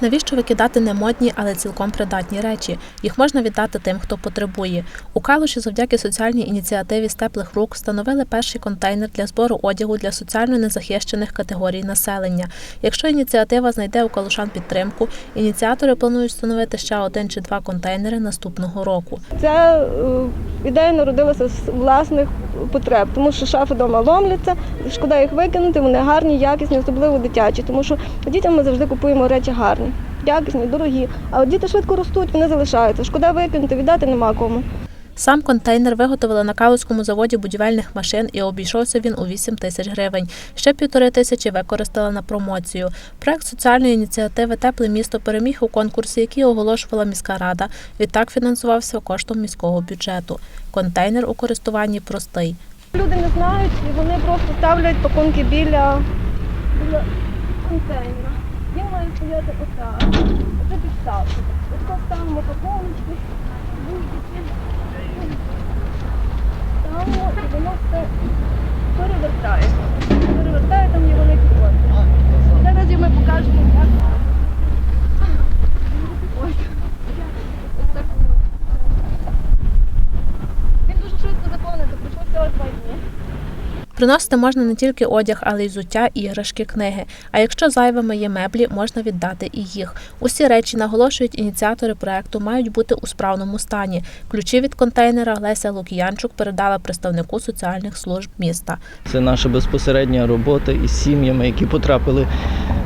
Навіщо викидати не модні, але цілком придатні речі? Їх можна віддати тим, хто потребує. У Калуші завдяки соціальній ініціативі з теплих рук встановили перший контейнер для збору одягу для соціально незахищених категорій населення. Якщо ініціатива знайде у калушан підтримку, ініціатори планують встановити ще один чи два контейнери наступного року. Ця е, ідея народилася з власних потреб, тому що шафи вдома ломляться, шкода їх викинути, вони гарні, якісні, особливо дитячі, тому що дітям ми завжди купуємо речі гарні, якісні, дорогі. А от діти швидко ростуть, вони залишаються. Шкода викинути, віддати нема кому. Сам контейнер виготовили на Калузькому заводі будівельних машин і обійшовся він у 8 тисяч гривень. Ще півтори тисячі використали на промоцію. Проект соціальної ініціативи Тепле місто переміг у конкурсі, який оголошувала міська рада. Відтак фінансувався коштом міського бюджету. Контейнер у користуванні простий. Люди не знають і вони просто ставлять пакунки біля, біля контейнера. Він має стояти отак. Це підставка. Ось ставимо пакунки. Ставимо Приносити можна не тільки одяг, але й взуття, іграшки, книги. А якщо зайвими є меблі, можна віддати і їх. Усі речі, наголошують ініціатори проекту, мають бути у справному стані. Ключі від контейнера Леся Лук'янчук передала представнику соціальних служб міста. Це наша безпосередня робота із сім'ями, які потрапили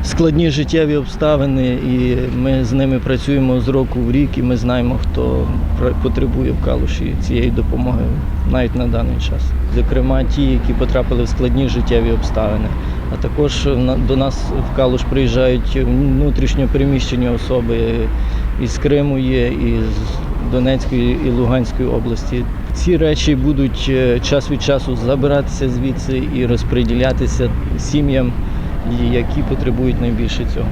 складні життєві обставини, і ми з ними працюємо з року в рік, і ми знаємо, хто потребує в калуші цієї допомоги навіть на даний час. Зокрема, ті, які потрапили в складні життєві обставини. А також до нас в Калуш приїжджають внутрішньо переміщені особи із Криму є, і з Донецької і Луганської області. Ці речі будуть е, час від часу забиратися звідси і розподілятися сім'ям, які потребують найбільше цього.